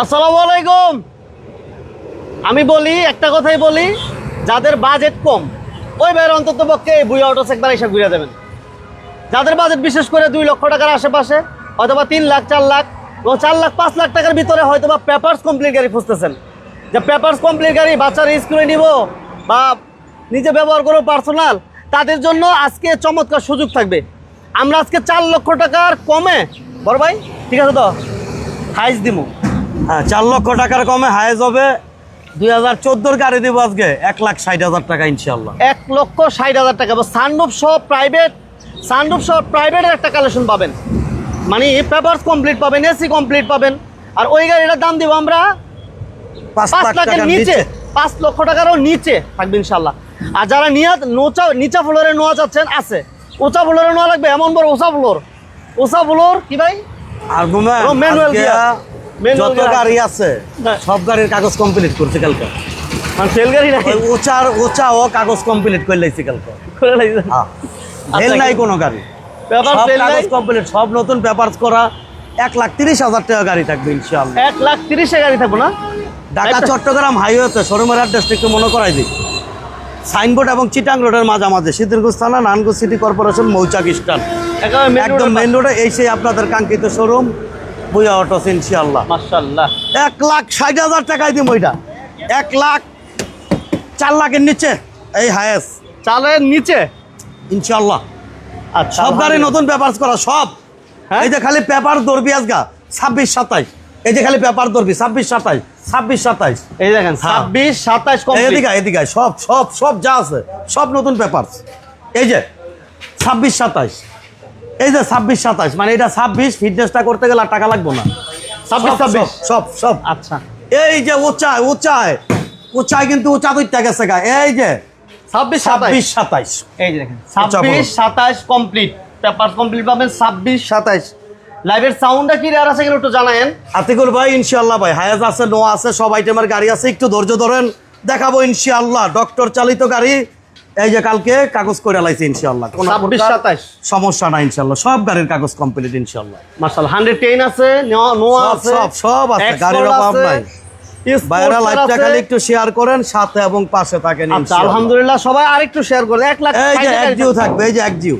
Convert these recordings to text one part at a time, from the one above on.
আসসালামু আলাইকুম। আমি বলি, একটা কথাই বলি, যাদের বাজেট কম, ওই ভাইয়ের অন্তত পক্ষে এই বুয়া অটোস একবার এসে ঘুরে দেবেন। যাদের বাজেট বিশেষ করে দুই লক্ষ টাকার আশেপাশে হয়তোবা তিন লাখ, চার লাখ, এবং চার লাখ, পাঁচ লাখ টাকার ভিতরে হয়তোবা পেপার্স কমপ্লিট গাড়ি খুঁজতেছেন। যে পেপার্স কমপ্লিট গাড়ি বাচ্চার স্কুলে নিব বা নিজে ব্যবহার করব পার্সোনাল তাদের জন্য আজকে চমৎকার সুযোগ থাকবে। আমরা আজকে চার লক্ষ টাকার কমে, বড় ভাই, ঠিক আছে তো? হাইস দিমু। হ্যাঁ চার লক্ষ টাকার কমে হায়েজ হবে দুই হাজার চোদ্দোর গাড়ি দিব আজকে। এক লাখ ষাট হাজার টাকা ইনশাল্লাহ এক লক্ষ ষাট হাজার টাকা। সানরুফ সহ প্রাইভেট সানরুফ সহ প্রাইভেটের একটা কালেকশন পাবেন। মানে পেপারস কমপ্লিট পাবেন এসি কমপ্লিট পাবেন। আর ওই গাড়িটার দাম দিব আমরা পাঁচ পাঁচ লাখ লাখের নিচে। পাঁচ লক্ষ টাকারও নিচে থাকবে ইনশাল্লাহ আর যারা নিয়া নোচা নিচা ফ্লোরে নোয়া চাচ্ছেন আছে। উঁচা ফ্লোরে নোয়া লাগবে এমন বড় উঁচা ফ্লোর উঁচা ফ্লোর কি ভাই? আর যত গাড়ি আছে। সব গাড়ির কাগজ কমপ্লিট করছে কালকে। মানে সেল গাড়ি নাই ওই উচার উচা ও কাগজ কমপ্লিট করে লাইছে কালকে। করে লাগছে হ্যাঁ। আচ্ছা, নাই কোনো গাড়ি। পেপার নাই? কমপ্লিট সব নতুন পেপারস করা এক লাখ তিরিশ হাজার টাকা গাড়ি থাকবে ইনশাল্লাহ এক লাখ তিরিশে গাড়ি থাকব না? ঢাকা চট্টগ্রাম হাইওয়েতে শোরুমের অ্যাড্রেসটা একটু মনে করাই দিই। সাইনবোর্ড এবং চিটাং রোডের মাঝামাঝি শীতিরগঞ্জ থানা নানগঞ্জ সিটি কর্পোরেশন মৌচাক একেবারে একদম মেইন রোডে এই সেই আপনাদের কাঙ্ক্ষিত শোরুম বুয়া অটোস ইনশাল্লাহ মাশাআল্লাহ। এক লাখ ষাট হাজার টাকায় দিম ওইটা এক লাখ চার লাখের নিচে। এই হায়েস। চালের নিচে? ইনশাল্লাহ আচ্ছা সব গাড়ি নতুন পেপারস করা সব। হ্যাঁ? এই যে খালি পেপার ধরবি আজগা ছাব্বিশ সাতাইশ। এই যে খালি পেপার ধরবি ছাব্বিশ সাতাইশ ছাব্বিশ সাতাইশ। এই দেখেন। ছাব্বিশ সাতাশ এদিকে এদিকে সব সব সব যা আছে সব নতুন পেপার এই যে ছাব্বিশ সাতাইশ। এই যে ছাব্বিশ সাতাইশ মানে এটা ছাব্বিশ ফিটনেসটা করতে গেলে টাকা লাগবে না। ছাব্বিশ ছাব্বিশ? সব সব আচ্ছা। এই যে উঁচায় উঁচায় উঁচায় কিন্তু উঁচা দুইটা গেছে গা। এই যে ছাব্বিশ ছাব্বিশ সাতাইশ সাতাইশ এই যে দেখেন ছাব্বিশ বলুন। সাতাশ কমপ্লিট পেপার কমপ্লিট পাবেন ছাব্বিশ সাতাশ। লাইভের সাউন্ডটা কি আর আছে কিনা একটু জানায়েন। আতিকুল ভাই ইনশাল্লাহ ভাই হায়াজ আছে নো আছে সব আইটেমের গাড়ি আছে একটু ধৈর্য ধরেন। দেখাবো ইনশাল্লাহ ডক্টর চালিত গাড়ি। এই যে কালকে কাগজ করে লাইছে ইনশাল্লাহ কোনো সাতাশ সমস্যা না ইনশাল্লাহ সব গাড়ির কাগজ কমপ্লিট ইনশাল্লাহ মার্শাল হান্ড্রেড টেন আছে নোয়া আছে সব, সব আছে, গাড়ির অভাব নাই। Sportster বাইরা লাইভটা খালি একটু শেয়ার করেন সাথে এবং পাশে থাকেন আচ্ছা। আলহামদুলিল্লাহ সবাই আরেকটু শেয়ার করে দেন। এক লাখ এই যে এক জিও থাকবে। এই যে এক জিও।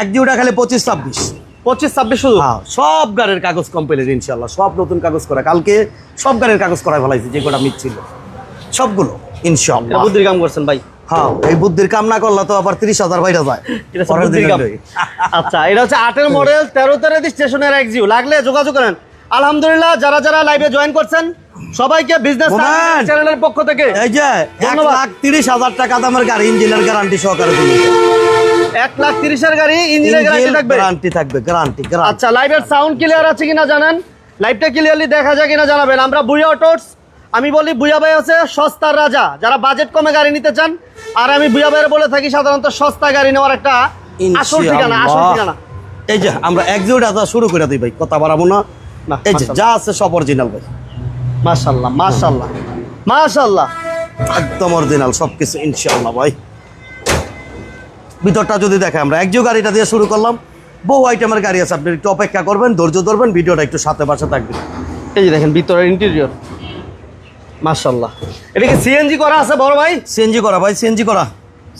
এক জিওটা খালি পঁচিশ ছাব্বিশ। পঁচিশ ছাব্বিশ শুধু? হ্যাঁ সব গাড়ির কাগজ কমপ্লিট ইনশাল্লাহ সব নতুন কাগজ করা। কালকে সব গাড়ির কাগজ করাই ফেলাইছি যে কটা মিট ছিল। সবগুলো ইনশাল্লাহ বুদ্ধির কাম করছেন ভাই। হ্যাঁ এই বুদ্ধির কাম না করলে তো আবার তিরিশ হাজার বাইরে যায়। হচ্ছে। আচ্ছা এটা হচ্ছে আটের মডেল তেরো তেরো স্টেশনের এক জিও। লাগলে যোগাযোগ করেন। আলহামদুলিল্লাহ যারা যারা লাইভে জয়েন করছেন সবাইকে বিজনেস। চ্যানেলের পক্ষ থেকে এই যে এক লাখ তিরিশ হাজার টাকা দামের গাড়ি ইঞ্জিনের গ্যারান্টি সহকারে এক লাখ তিরিশের গাড়ি ইঞ্জিনের গ্যারান্টি থাকবে। গ্যারান্টি থাকবে গ্যারান্টি আচ্ছা লাইভের সাউন্ড ক্লিয়ার আছে কিনা জানেন? লাইভটা ক্লিয়ারলি দেখা যায় কিনা জানাবেন। আমরা বুয়া অটোস আমি বলি বুয়া ভাই আছে সস্তার রাজা। যারা বাজেট কমে গাড়ি নিতে চান আর আমি বুয়া ভাইয়ের বলে থাকি সাধারণত সস্তা গাড়ি নেওয়ার একটা আসল ঠিকানা আসল ঠিকানা। এই যে আমরা একজিউট আদা শুরু করে দিই ভাই কথা বাড়াবো না। এই যে যা আছে সব অরিজিনাল ভাই। মাশাল্লাহ মাশাল্লাহ মাশাল্লাহ একদম অরিজিনাল সব কিছু ইনশাআল্লাহ ভাই। ভিতরটা যদি দেখে আমরা একজিও গাড়িটা দিয়ে শুরু করলাম। বহু আইটেমের গাড়ি আছে আপনি একটু অপেক্ষা করবেন ধৈর্য ধরবেন ভিডিওটা একটু সাথে পাশে থাকবে এই যে দেখেন ভিতরের ইন্টেরিয়র মাশাল্লাহ এটা কি সিএনজি করা আছে বড় ভাই? সিএনজি করা ভাই সিএনজি করা।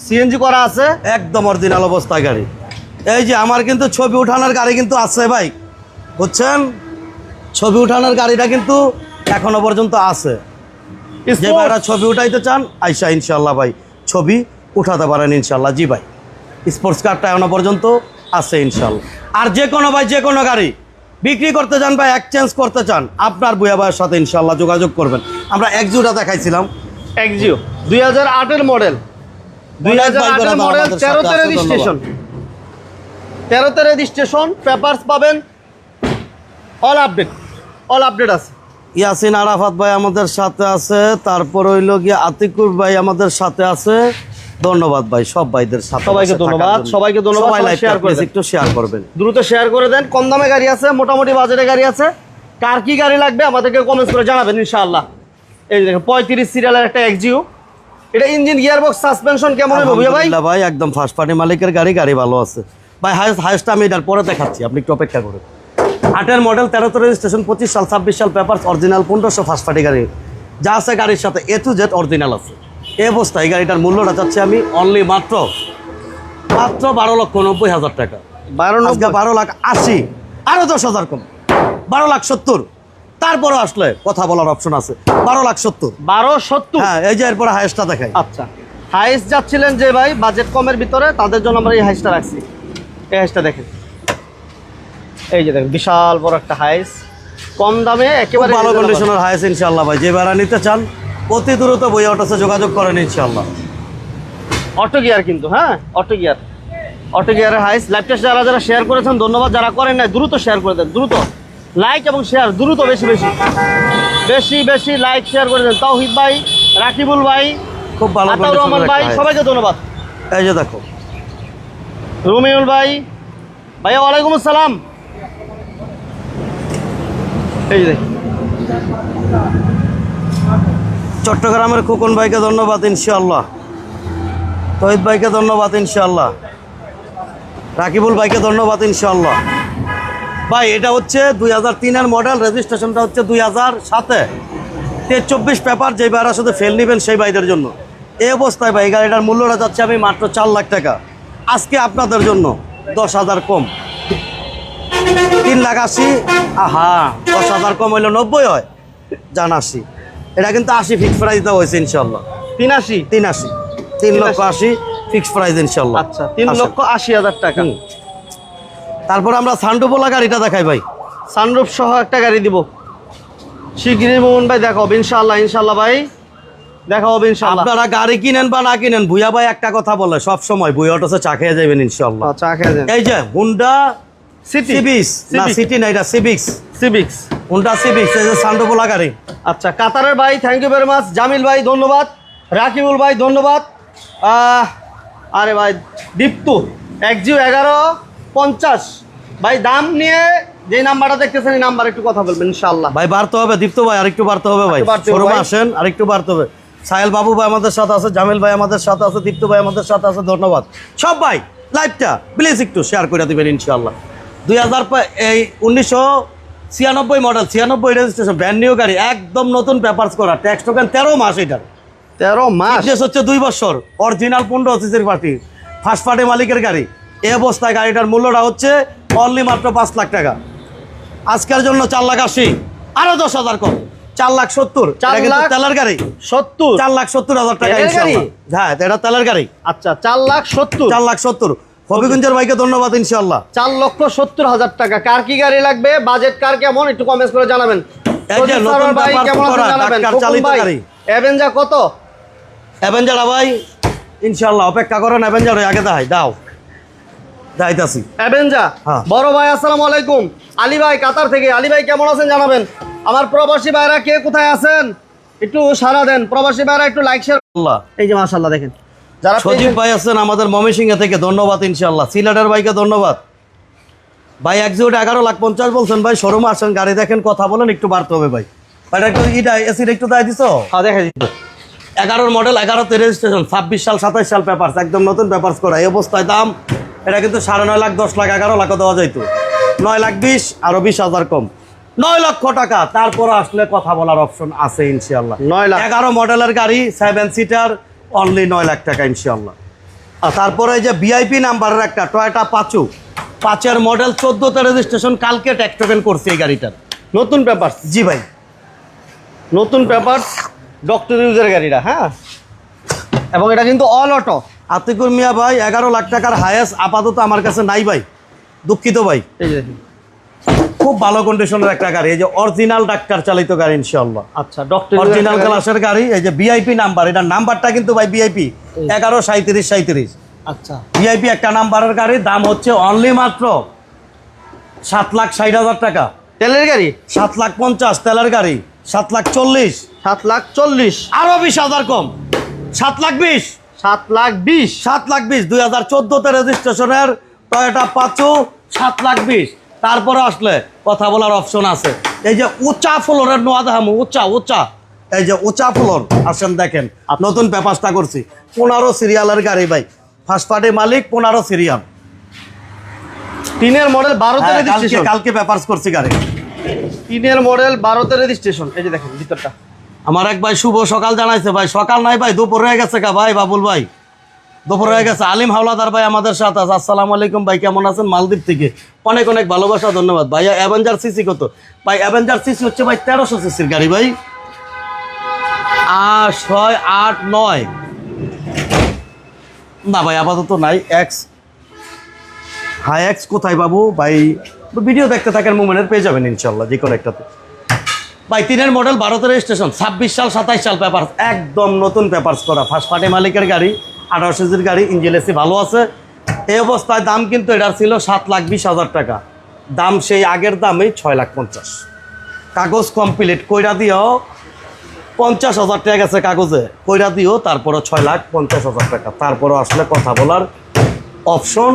সিএনজি করা আছে? একদম অরিজিনাল অবস্থায় গাড়ি। এই যে আমার কিন্তু ছবি উঠানোর গাড়ি কিন্তু আছে ভাই। বুঝছেন? ছবি উঠানোর গাড়িটা কিন্তু এখনও পর্যন্ত আছে। যে ভাইরা ছবি উঠাইতে চান আইসা ইনশাল্লাহ ভাই ছবি উঠাতে পারেন ইনশাল্লাহ জি ভাই স্পোর্টস কারটা এখনও পর্যন্ত আছে ইনশাল্লাহ আর যে কোনো ভাই যে কোনো গাড়ি বিক্রি করতে চান বা এক্সচেঞ্জ করতে চান আপনার বুয়া ভাইয়ের সাথে ইনশাল্লাহ যোগাযোগ করবেন। আমরা একজুটা দেখাইছিলাম। এক্সিও দুই হাজার আটের মডেল দুই হাজার আটের মডেল তেরো সাথে তেরো আছে, ধন্যবাদ। স্টেশন তেরো তেরো স্টেশন পেপারস পাবেন। অল আপডেট অল আপডেট আছে। ইয়াসিন আরাফাত ভাই আমাদের সাথে আছে তারপর হইল গিয়ে আতিকুর ভাই আমাদের সাথে আছে। ধন্যবাদ ভাই সব ভাইদের সাথে সবাইকে ধন্যবাদ, সবাইকে ধন্যবাদ, share করে একটু শেয়ার করবেন। দ্রুত শেয়ার করে দেন কম দামে গাড়ি আছে মোটামুটি বাজারে গাড়ি আছে। কার কি গাড়ি লাগবে আমাদেরকে কমেন্টস করে জানাবেন ইনশাআল্লাহ। এই দেখেন পঁয়ত্রিশ সিরিয়ালের একটা এক্সিও এটা ইঞ্জিন গিয়ারবক্স সাসপেনশন কেমন হবে ভাই? ভাই একদম ফার্স্ট পার্টি মালিকের গাড়ি গাড়ি ভালো আছে। ভাই হাইস্ট হাইস্ট আমি এটার পরে দেখাচ্ছি আপনি একটু অপেক্ষা করুন। আটের মডেল তেরোতে রেজিস্ট্রেশন পঁচিশ সাল ছাব্বিশ সাল পেপার অরিজিনাল পনেরোশো ফার্স্ট পার্টি গাড়ি। যা আছে গাড়ির সাথে এ টু জেড অরিজিনাল আছে। এই অবস্থায় এই গাড়িটার মূল্যটা চাচ্ছি আমি অনলি মাত্র মাত্র বারো লক্ষ নব্বই হাজার টাকা। বারো নব্বই। বারো লাখ আশি আরও দশ হাজার কম। বারো লাখ সত্তর। তারপরে আসলে কথা বলার অপশন আছে। বারো লাখ সত্তর। বারো সত্তর? হ্যাঁ এই যে এরপরে হায়েস্টটা দেখাই। আচ্ছা। হায়েস্ট যাচ্ছিলেন যে ভাই বাজেট কমের ভিতরে তাদের জন্য আমরা এই হাইসটা রাখছি। এই হাইসটা দেখেন। এই যে দেখেন বিশাল বড় একটা হায়েস্ট কম দামে একেবারে ভালো কন্ডিশনের হায়েস ইনশাল্লাহ ভাই। যে ভাড়া নিতে চান অতি দ্রুত বই অটোসে যোগাযোগ করেন ইনশাল্লাহ অটো গিয়ার কিন্তু হ্যাঁ? Auto gear. অটো গিয়ারের হাইস লাইভটা যারা যারা শেয়ার করেছেন ধন্যবাদ। যারা করেন না দ্রুত শেয়ার করে দেন দ্রুত। লাইক এবং শেয়ার দ্রুত বেশি বেশি। বেশি বেশি লাইক শেয়ার করে দেন। তাওহিদ ভাই রাকিবুল ভাই খুব ভালো আতাউর রহমান ভাই সবাইকে ধন্যবাদ। এই যে দেখো। রুমিউল ভাই ভাইয়া ওয়ালাইকুম আসসালাম। এই যে। চট্টগ্রামের খোকন ভাইকে ধন্যবাদ, ইনশাআল্লাহ। তহিদ ভাইকে ধন্যবাদ, ইনশাআল্লাহ। রাকিবুল ভাইকে ধন্যবাদ, ইনশাআল্লাহ। ভাই, এটা হচ্ছে দুই হাজার তিনের মডেল, রেজিস্ট্রেশনটা হচ্ছে দুই হাজার সাতে। তে চব্বিশ পেপার যে ভাইরা শুধু ফেল নেবেন সেই ভাইদের জন্য। এই অবস্থায় ভাই গাড়িটার মূল্যটা যাচ্ছে আমি মাত্র চার লাখ টাকা। আজকে আপনাদের জন্য দশ হাজার কম। তিন লাখ আশি, আহা, দশ হাজার কম হইলে নব্বই হয়। জান এটা কিন্তু আশি ফিক্স প্রাইস দেওয়া হয়েছে ইনশাল্লাহ তিন আশি? তিন আশি। তিন লক্ষ আশি? ফিক্স প্রাইস ইনশাল্লাহ আচ্ছা তিন লক্ষ আশি হাজার টাকা। তারপর আমরা সান্ডুবোলা গাড়িটা দেখাই ভাই। সানরুফ সহ একটা গাড়ি দিব। শিগগিরই মোহন ভাই দেখা ইনশাল্লাহ ইনশাল্লাহ ভাই। দেখা হবে ইনশাল্লাহ আপনারা গাড়ি কিনেন বা না কিনেন ভুয়া ভাই একটা কথা বলে সব সময় ভুয়া অটোসে চা খেয়ে যাবেন ইনশাল্লাহ চা খেয়ে যান এই যে হুন্ডা সিবিক্স না সিটি না এটা সিবিক্স সিভিক্স হুন্ডা সিবিক্স এই যে সান্ডুবোলা গাড়ি আচ্ছা কাতারের ভাই thank you very much Jamil ভাই ধন্যবাদ। রাকিবুল ভাই ধন্যবাদ। আরে ভাই দীপ্তু এক জিও এগারো পঞ্চাশ। ভাই দাম নিয়ে যে নাম্বারটা দেখতেছেন এই নাম্বার একটু কথা বলবেন ইনশাল্লাহ ভাই বাড়তে হবে দীপ্ত ভাই আরেকটু বাড়তে হবে ভাই। শোরুমে আসেন আরেকটু বাড়তে হবে। সাহেল বাবু ভাই আমাদের সাথে আছে জামিল ভাই আমাদের সাথে আছে দীপ্ত ভাই আমাদের সাথে আছে ধন্যবাদ। সব ভাই লাইভটা প্লিজ একটু শেয়ার করে দিবেন ইনশাল্লাহ দুই হাজার এই উনিশশো ছিয়ানব্বই মডেল ছিয়ানব্বই রেজিস্ট্রেশন ব্র্যান্ড নিউ গাড়ি একদম নতুন পেপার্স করা ট্যাক্স টোকেন তেরো মাস এটার। তেরো মাস? শেষ হচ্ছে দুই বছর অরিজিনাল পনেরো সিসির পার্টি ফার্স্ট পার্টি মালিকের গাড়ি। এ অবস্থায় গাড়িটার মূল্যটা হচ্ছে অনলি মাত্র পাঁচ লাখ টাকা। আজকের জন্য চার লাখ আশি আরও দশ হাজার কম। চার লাখ সত্তর তেলের গাড়ি। সত্তর? চার লাখ সত্তর হাজার টাকা হ্যাঁ এটা তেলের গাড়ি। আচ্ছা চার লাখ সত্তর? চার লাখ সত্তর। হবিগঞ্জের ভাইকে ধন্যবাদ ইনশাল্লাহ চার লক্ষ সত্তর হাজার টাকা। কার কি গাড়ি লাগবে? বাজেট কার কেমন? একটু কমেন্ট করে জানাবেন। ভাই কেমন। অ্যাভেঞ্জার কত? অ্যাভেঞ্জার ভাই ইনশাল্লাহ অপেক্ষা করেন অ্যাভেঞ্জার আগে দাই দাও। যাইতাছি অ্যাভেঞ্জার হ্যাঁ। বড় ভাই আসসালামু আলাইকুম। আলী ভাই কাতার থেকে। আলী ভাই কেমন আছেন জানাবেন? আমার প্রবাসী ভাইরা কে কোথায় আছেন? একটু সারা দেন। প্রবাসী ভাইরা একটু লাইক শেয়ার আল্লাহ। এই যে মাশাআল্লাহ দেখেন। যারা সজীব ভাই আছেন আমাদের ময়মনসিংহ থেকে ধন্যবাদ ইনশাল্লাহ সিলেটের ভাইকে ধন্যবাদ। ভাই একজিউট এগারো লাখ পঞ্চাশ বলছেন ভাই শোরুমে আসেন গাড়ি দেখেন কথা বলেন একটু বাড়তে হবে ভাই। ভাই একটু ইটা এসির একটু দায় দিছো? হ্যাঁ দেখা দিচ্ছি। এগারোর মডেল এগারোতে রেজিস্ট্রেশন ছাব্বিশ সাল সাতাইশ সাল পেপার্স একদম নতুন পেপার্স করা। এই অবস্থায় দাম এটা কিন্তু সাড়ে নয় লাখ দশ লাখ এগারো লাখও দেওয়া যাইতো। নয় লাখ বিশ আরও বিশ হাজার কম। নয় লক্ষ টাকা তারপর আসলে কথা বলার অপশন আছে ইনশাল্লাহ নয় লাখ। এগারো মডেলের গাড়ি সেভেন সিটার অনলি নয় লাখ টাকা ইনশাল্লাহ আর তারপরে এই যে ভিআইপি নাম্বারের একটা টয়টা পাঁচু পাঁচের মডেল চোদ্দোতে রেজিস্ট্রেশন কালকে ট্যাক্স টোকেন করছে এই গাড়িটার। নতুন পেপার জি ভাই। নতুন পেপার ডক্টর ইউজের গাড়িটা হ্যাঁ? এবং এটা কিন্তু অল অটো আতিকুর মিয়া ভাই এগারো লাখ টাকার হায়েস্ট আপাতত আমার কাছে নাই ভাই। দুঃখিত ভাই। এই। খুব ভালো কন্ডিশনের একটা গাড়ি এই যে অরিজিনাল ডাক্তার চালিত গাড়ি ইনশাল্লাহ আচ্ছা ডক্টর অরিজিনাল ক্লাসের গাড়ি। এই যে ভিআইপি নাম্বার এটার নাম্বারটা কিন্তু ভাই ভিআইপি এগারো সাঁত্রিশ সাঁত্রিশ আচ্ছা। ভিআইপি একটা নাম্বারের গাড়ির দাম হচ্ছে অনলি মাত্র সাত লাখ ষাট হাজার টাকা। তেলের গাড়ি? সাত লাখ পঞ্চাশ তেলের গাড়ি। সাত লাখ চল্লিশ। সাত লাখ চল্লিশ। আরও বিশ হাজার কম। সাত লাখ বিশ। সাত লাখ বিশ। সাত লাখ বিশ দুই হাজার চোদ্দোতে রেজিস্ট্রেশনের টয়োটা পাঁচু সাত লাখ বিশ। তারপরে আসলে কথা বলার অপশন আছে। এই যে উঁচা ফ্লোরের নোয়া দেখামু উঁচা উঁচা। এই যে উঁচা ফ্লোর আসেন দেখেন নতুন পেপারসটা করছি। পনেরো সিরিয়ালের গাড়ি ভাই ফার্স্ট পার্টি মালিক পনেরো সিরিয়াল। টিনের মডেল হ্যাঁ, কালকে রেজিস্ট্রেশন কালকে পেপারস করছি গাড়ি। টিনের মডেল বারোতে রেজিস্ট্রেশন এই যে দেখেন ভিতরটা। আমার এক ভাই শুভ সকাল জানাইছে ভাই। সকাল নাই ভাই দুপুর হয়ে গেছে কা ভাই বাবুল ভাই। দুপুর হয়ে গেছে। আলিম হাওলাদার ভাই আমাদের সাথে আছে। আসসালামু আলাইকুম ভাই, কেমন আছেন? মালদ্বীপ থেকে। অনেক অনেক ভালোবাসা, ধন্যবাদ। ভাইয়া অ্যাভেঞ্জার সিসি কত? ভাই অ্যাভেঞ্জার সিসি হচ্ছে ভাই তেরোশো সিসির গাড়ি ভাই। আট ছয়, আট, নয়। না ভাই, আপাতত নাই। এক্স হাই এক্স কোথায় বাবু? ভাই, ভিডিও দেখতে থাকেন মোমেন্টের পেয়ে যাবেন ইনশাল্লাহ, যে কোনো একটাতে। ভাই, তিনের মডেল ভারতের স্টেশন, ছাব্বিশ সাল, সাতাইশ সাল পেপার একদম নতুন পেপারস করা ফার্স্ট পার্টি মালিকের গাড়ি। আঠারো সিজির গাড়ি ইঞ্জিন এসি ভালো আছে। এই অবস্থায় দাম কিন্তু এটার ছিল সাত লাখ বিশ হাজার টাকা। দাম সেই আগের দামেই ছয় লাখ পঞ্চাশ। কাগজ কমপ্লিট কইরা দিও পঞ্চাশ হাজার টাকা গেছে কাগজে। কইরা দিও তারপরে ছয় লাখ পঞ্চাশ হাজার টাকা। তারপরও আসলে কথা বলার অপশন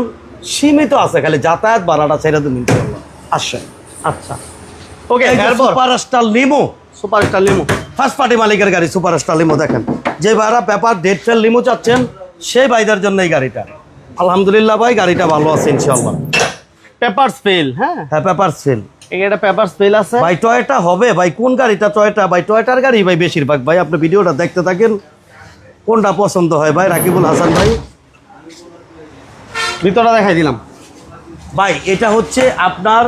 সীমিত আছে খালি যাতায়াত ভাড়াটা ছেড়ে দিন ইনশাল্লাহ আসেন। আচ্ছা। ওকে এই যে এরপর super star limo. Super star limo. First party মালিকের গাড়ি সুপার স্টার লিমো দেখেন। যে ভাইরা পেপার ডেট ফেল লিমো চাচ্ছেন সেই ভাইদের জন্য এই গাড়িটা। আলহামদুলিল্লাহ ভাই গাড়িটা ভালো আছে ইনশাল্লাহ পেপারস ফেল হ্যাঁ? হ্যাঁ পেপার সেল এই এটা পেপারস ফেল আছে। ভাই টয়টা হবে? ভাই কোন গাড়িটা টয়টা ভাই টয়টার গাড়ি ভাই বেশিরভাগ? ভাই আপনি ভিডিওটা দেখতে থাকেন কোনটা পছন্দ হয়? ভাই রাকিবুল হাসান ভাই। ভিতরটা দেখাই দিলাম। ভাই এটা হচ্ছে আপনার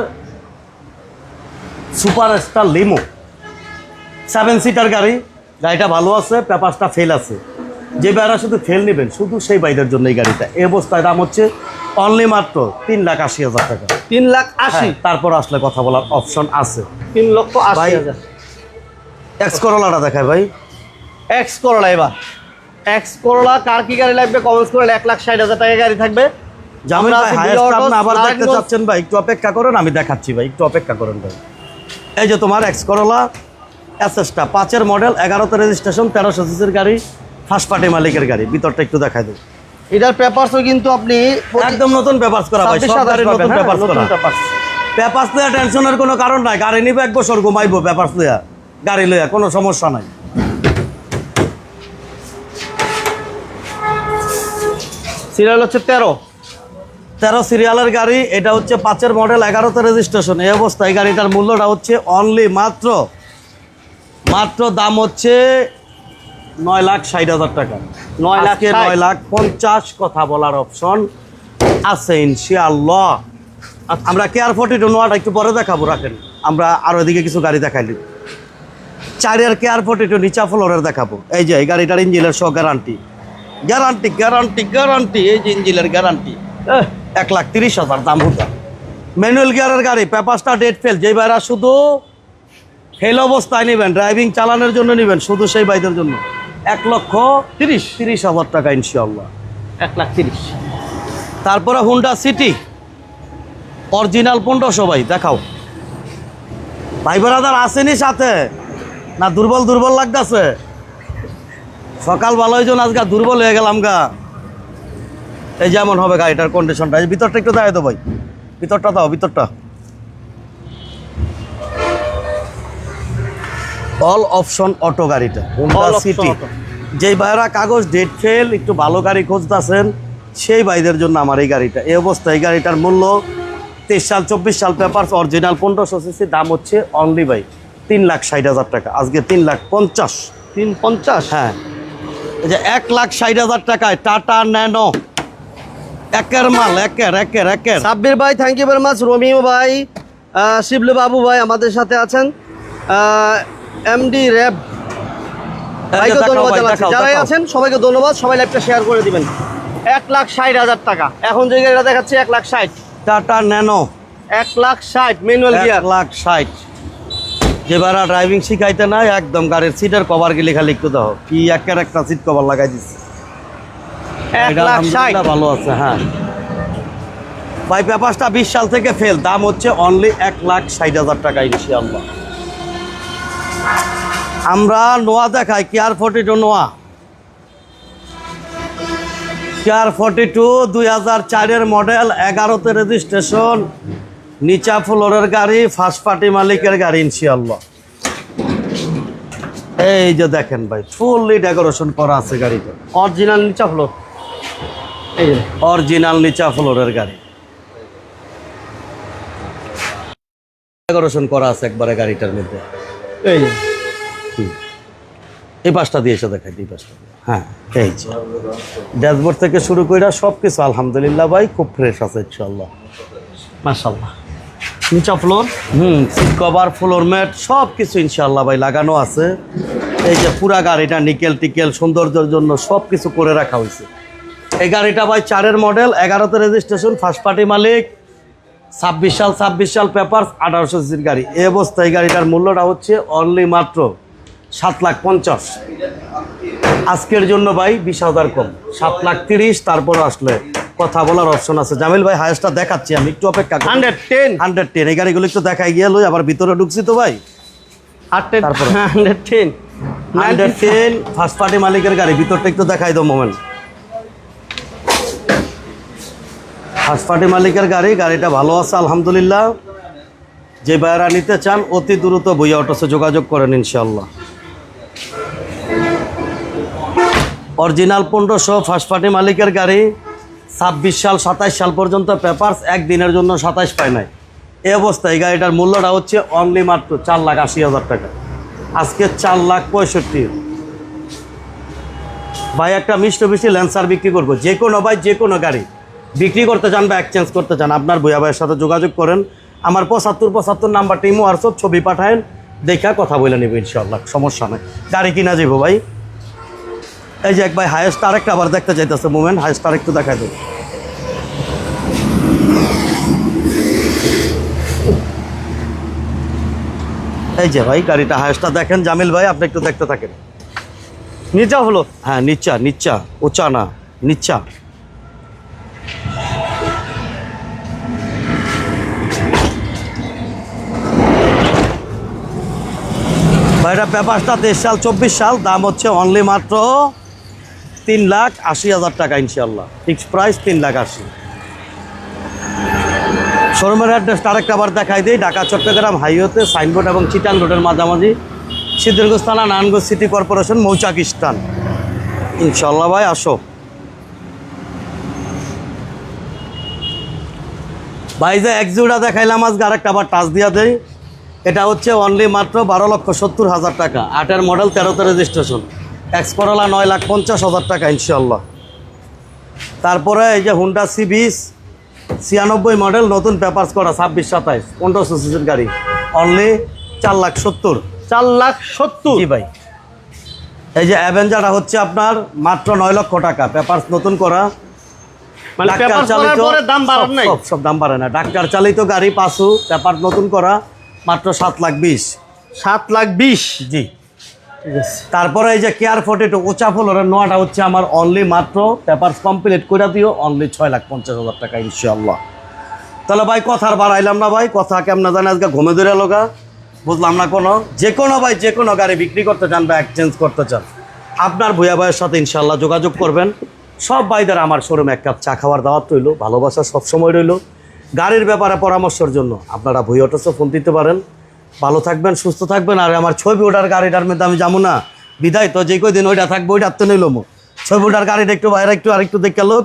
super star limo seven seater গাড়ি। গাড়িটা ভালো আছে পেপারসটা ফেল আছে। যে ভাইরা শুধু ফেল নেবেন শুধু সেই ভাইদের জন্য এই গাড়িটা। এই অবস্থায় দাম হচ্ছে অনলি মাত্র তিন লাখ আশি হাজার টাকা। তিন লাখ আশি? হ্যাঁ, তারপর আসলে কথা বলার অপশন আছে। তিন লক্ষ আশি হাজার। এক্স করোলাটা দেখায় ভাই। এক্স করলা এবার। এক্স করলা কার কি গাড়ি লাগবে কমেন্টস করে এক লাখ ষাট হাজার টাকা গাড়ি থাকবে। জামিল ভাই আছি আপনি আবার দেখতে চাচ্ছেন ভাই একটু অপেক্ষা করেন আমি দেখাচ্ছি ভাই একটু অপেক্ষা করেন ভাই। এই যে তোমার এক্স করোলা এসএসটা পাঁচের মডেল এগারোতে রেজিস্ট্রেশন তেরোশো সিসির গাড়ি। ফার্স্ট পার্টি মালিকের গাড়ি ভিতরটা একটু দেখাই দেবো। এটার পেপারসও কিন্তু আপনি একদম নতুন পেপারস করা ভাই সব গাড়ির নতুন পেপারস করা। পেপারস। টেনশনের কোনো কারণ নাই গাড়ি নিবে এক বছর ঘুমাইবো পেপারস লইয়া গাড়ি লইয়া কোনো সমস্যা নাই। সিরিয়াল হচ্ছে তেরো। তেরো সিরিয়ালের গাড়ি এটা হচ্ছে পাঁচের মডেল এগারোতে রেজিস্ট্রেশন। এই অবস্থায় গাড়িটার মূল্যটা হচ্ছে অনলি মাত্র মাত্র দাম হচ্ছে নয় লাখ ষাট হাজার টাকা। নয় লাখ আজকে ষাট। নয় লাখ পঞ্চাশ কথা বলার অপশন আছে ইনশাআল্লাহ। আমরা কেয়ার ফোর্টি টু নোয়াটা একটু পরে দেখাবো রাখেন। আমরা আরও এদিকে কিছু গাড়ি দেখাইলি চারের কেয়ার ফোর্টি টু নিচা ফ্লোরের দেখাবো। এই যে এই গাড়িটার ইঞ্জিনের সহ গ্যারান্টি গ্যারান্টি গ্যারান্টি গ্যারান্টি এই যে ইঞ্জিনের গ্যারান্টি এক লাখ তিরিশ হাজার দাম হতো ম্যানুয়াল গিয়ারের গাড়ি পেপারসটা ডেট ফেল যেই ভাইরা শুধু ফেল অবস্থায় নেবেন ড্রাইভিং চালানোর জন্য নেবেন শুধু সেই বাইদের জন্য। এক লক্ষ তিরিশ। তিরিশ হাজার টাকা ইনশাল্লাহ এক লাখ তিরিশ। তারপরে হুন্ডা সিটি অরিজিনাল পনেরোশো ভাই দেখাও। ভাই বেড়াদার আসেনি সাথে? না দুর্বল দুর্বল লাগতেছে? সকাল ভালো হয়েছে আজকে দুর্বল হয়ে গেলাম গা। এই যেমন হবে গাড়িটার কন্ডিশনটা এই ভিতরটা একটু দেখাই তো ভাই। ভিতরটা দাও ভিতরটা। অল অপশন অটো গাড়িটা। Honda City. যেই ভাইরা কাগজ ডেট ফেল একটু ভালো গাড়ি খুঁজতেছেন সেই ভাইদের জন্য আমার এই গাড়িটা। এই অবস্থায় এই গাড়িটার মূল্য তেইশ সাল চব্বিশ সাল পেপার অরিজিনাল পনেরোশো সিসি দাম হচ্ছে অনলি ভাই তিন লাখ ষাট হাজার টাকা। আজকে তিন লাখ পঞ্চাশ। তিন পঞ্চাশ? হ্যাঁ। যে এক লাখ ষাট হাজার টাকায় টাটা ন্যানো একের মাল একের একের একের। সাব্বির ভাই thank you very much Romeo ভাই শিবলু বাবু ভাই আমাদের সাথে আছেন। এমডি র্যাব ভাইকে ধন্যবাদ জানাচ্ছি। যারাই আছেন সবাইকে ধন্যবাদ। সবাই লাইভটা শেয়ার করে দিবেন। এক লাখ ষাট হাজার টাকা। এখন যে গাড়িটা দেখাচ্ছি এক লাখ ষাট। টাটা ন্যানো এক লাখ ষাট ম্যানুয়াল এক গিয়ার লাখ ষাট। যে ড্রাইভিং শিখাইতে নাই একদম গাড়ির সিটের কভার গেলে খালি লিখতে দাও কি একের একটা সিট কভার লাগাই দিচ্ছে লাখ ভালো আছে হ্যাঁ। ভাই পেপারসটা বিশ সাল থেকে ফেল দাম হচ্ছে অনলি এক লাখ ষাট হাজার টাকা ইনশাআল্লাহ। আমরা নোয়া দেখাই care forty two Noah. Care forty two দুই হাজার চারের মডেল এগারোতে রেজিস্ট্রেশন নিচা ফ্লোরের গাড়ি ফার্স্ট পার্টি মালিকের গাড়ি, ইনশাআল্লাহ। এই যে দেখেন ভাই ফুললি ডেকোরেশন করা আছে গাড়িটা অরিজিনাল নিচা ফ্লোর এই অরিজিনাল নিচা ফ্লোরের গাড়ি। ডেকোরেশন করা আছে একবারে গাড়িটার মধ্যে। এই। এই পাশটা দিয়ে এসে দেখাই, এই পাশটা হ্যাঁ এই যে। ড্যাশবোর্ড থেকে শুরু করে সব কিছু আলহামদুলিল্লাহ ভাই, খুব ফ্রেশ আছে ইনশাল্লাহ মাশাল্লাহ নিচা ফ্লোর হুম সিট কভার ফ্লোর ম্যাট সব কিছু ইনশাল্লাহ ভাই লাগানো আছে। এই যে পুরা গাড়িটা নিকেল টিকেল, সৌন্দর্যের জন্য সব কিছু করে রাখা হয়েছে এই গাড়িটা ভাই চারের মডেল এগারোতে রেজিস্ট্রেশন ফার্স্ট পার্টি মালিক, ছাব্বিশ সাল ছাব্বিশ সাল পেপার আঠারোশো সিসির গাড়ি। এই গাড়িটার মূল্যটা হচ্ছে অনলি মাত্র সাত লাখ পঞ্চাশ। আজকের জন্য ভাই বিশ হাজার কম। সাত লাখ তিরিশ তারপর আসলে কথা বলার অপশন আছে। জামিল ভাই হায়েস্টটা দেখাচ্ছি আমি। একটু অপেক্ষা। হান্ড্রেড টেন হান্ড্রেড টেন এই গাড়িগুলো একটু দেখাই গিয়ে লই আবার ভিতরে ঢুকছি তো ভাই। তারপরে? Hundred ten hundred ten first party মালিকের গাড়ি। ভিতরটা একটু দেখাই দাও মোমেন্ট ফার্স্ট পার্টি মালিকের গাড়ি গাড়িটা ভালো আছে আলহামদুলিল্লাহ। যে ভাইয়ারা নিতে চান অতি দ্রুত বইয়া অটোসে যোগাযোগ করেন ইনশাল্লাহ অরিজিনাল পনেরোশো ফার্স্ট মালিকের গাড়ি, ছাব্বিশ সাল, সাতাইশ সাল পর্যন্ত পেপারস, একদিনের জন্য সাতাইশ পায় নাই। এ অবস্থায় গাড়িটার মূল্যটা হচ্ছে অনলি মাত্র চার লাখ আশি হাজার টাকা। আজকে চার লাখ পঁয়ষট্টি। ভাই, একটা মিষ্টি মিষ্টি ল্যান্সার বিক্রি করব। যে কোনো ভাই, যে কোনো গাড়ি। বিক্রি করতে চান বা এক্সচেঞ্জ করতে চান, আপনার ভুয়া ভাইয়ের সাথে যোগাযোগ করেন। আমার পঁচাত্তর পঁচাত্তর নাম্বার টিম হোয়াটসঅ্যাপ ছবি পাঠায়েন, দেখা কথা বলে নেবে ইনশাল্লাহ সমস্যা নেই। গাড়ি কিনা যাব ভাই? এই যে এক ভাই হায়েস্ট আরেকটা আবার দেখতে চাইতেছে মুভমেন্ট হায়েস্ট আরেকটু দেখা দেবো এই যে ভাই, গাড়িটা হায়েস্টটা দেখেন। জামিল ভাই, আপনি একটু দেখতে থাকেন। নিচা হলো? হ্যাঁ নিচ্চা নিচ্চা উঁচা না নিচ্চা ভাইটা পেপারটা তেইশ সাল, চব্বিশ সাল, দাম হচ্ছে অনলি মাত্র তিন লাখ আশি হাজার টাকা ইনশাল্লাহ ফিক্সড প্রাইস তিন লাখ আশি। শোরুমের অ্যাড্রেসটা আরেকটা আবার দেখাই দিই, ঢাকা, চট্টগ্রাম হাইওয়েতে সাইনবোর্ড এবং চিটান রোডের মাঝামাঝি। সিদ্ধিরগঞ্জ থানা, নারায়ণগঞ্জ সিটি কর্পোরেশন, মৌচাক স্টান ইনশাল্লাহ ভাই, আসো। ভাই, যে এক জোড়া দেখাইলাম আজকে, আরেকটা আবার টাচ দিয়া দেয় এটা হচ্ছে অনলি মাত্র বারো লক্ষ সত্তর হাজার টাকা। আটের মডেল তেরোতে রেজিস্ট্রেশন এক্সকরলা নয় লাখ পঞ্চাশ হাজার টাকা ইনশাল্লাহ তারপরে এই যে হুন্ডা সি বিশ ছিয়ানব্বই মডেল নতুন পেপার্স করা ছাব্বিশ সাতাইশ পনেরোশো সিসির গাড়ি। অনলি চার লাখ সত্তর। চার লাখ সত্তর? জি ভাই। এই যে অ্যাভেঞ্জারটা হচ্ছে আপনার মাত্র নয় লক্ষ টাকা। পেপারস নতুন করা। মানে ডাক্তার দাম বাড়ার সব- সব দাম বাড়ে না। ডাক্তার চালিত গাড়ি পাসু পেপার নতুন করা মাত্র সাত লাখ বিশ। সাত লাখ বিশ? জি। তারপরে এই যে কেয়ার ফোর্টি টু ওচা ফ্লোরের নোয়াটা হচ্ছে আমার অনলি মাত্র পেপারস কমপ্লিট করে দিও অনলি ছয় লাখ পঞ্চাশ হাজার টাকা ইনশাল্লাহ তাহলে ভাই কথার বাড়াইলাম না ভাই, কথা কেমন জানি, আজকে ঘুমে ধরে লোকা বুঝলাম না কোনো? যে কোনো ভাই, যে কোনো গাড়ি বিক্রি করতে চান বা এক্সচেঞ্জ করতে চান, আপনার ভুয়া ভাইয়ের সাথে ইনশাল্লাহ যোগাযোগ করবেন। সব ভাইদের আমার শোরুমে এক কাপ চা খাওয়ার দাওয়াত রইল, ভালোবাসা সবসময় রইল। গাড়ির ব্যাপারে পরামর্শের জন্য আপনারা ভুই অটোসে ফোন দিতে পারেন। ভালো থাকবেন, সুস্থ থাকবেন, আর আমার ছবি ওটার গাড়িটার মধ্যে আমি যাব না। বিদায়, তো যে কদিন ওইটা থাকব, ওইটা তো নিল ছবি ওটার গাড়িটা একটু বাইরে, একটু আরেকটু দেখে লোক।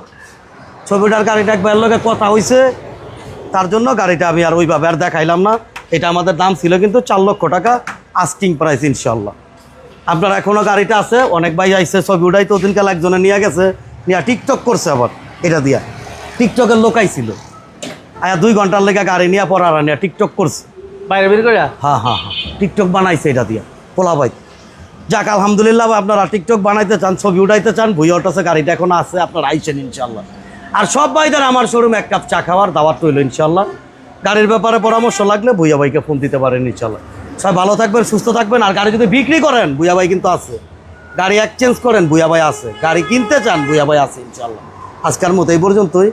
ছবিটার গাড়িটা একবার লোকে কথা হয়েছে তার জন্য গাড়িটা আমি আর ওইভাবে আর দেখাইলাম না। এটা আমাদের দাম ছিল কিন্তু চার লক্ষ টাকা আস্কিং প্রাইস ইনশাল্লাহ আপনার এখনও গাড়িটা আছে, অনেক ভাই আইসে ছবি উঠাই তো দিনকাল একজনে নিয়ে গেছে, নিয়ে টিকটক করছে আবার, এটা দিয়া। টিকটকের লোক আইছিল। আয়া দুই ঘণ্টার লেগে গাড়ি নিয়ে পড়ার নিয়ে টিকটক করছে। বাইরে বের করে হ্যাঁ হ্যাঁ হ্যাঁ টিকটক বানাইছে এটা দিয়া। পোলা ভাই। যাক, আলহামদুলিল্লাহ আপনারা টিকটক বানাইতে চান, ছবি উঠাইতে চান ভুই অটোসে গাড়িটা এখন আছে, আপনারা আইছেন ইনশাল্লাহ আর সব ভাইদের আমার শোরুম এক কাপ চা খাওয়ার দাওয়াত রইল ইনশাল্লাহ গাড়ির ব্যাপারে পরামর্শ লাগলে ভুইয়া ভাইকে ফোন দিতে পারেন ইনশাল্লাহ সবাই ভালো থাকবেন, সুস্থ থাকবেন, আর গাড়ি যদি বিক্রি করেন, ভুইয়া ভাই কিন্তু আছে। গাড়ি এক্সচেঞ্জ করেন, ভুইয়া ভাই আছে। গাড়ি কিনতে চান, ভুইয়া ভাই আছে ইনশাল্লাহ আজকের মতো এই পর্যন্তই।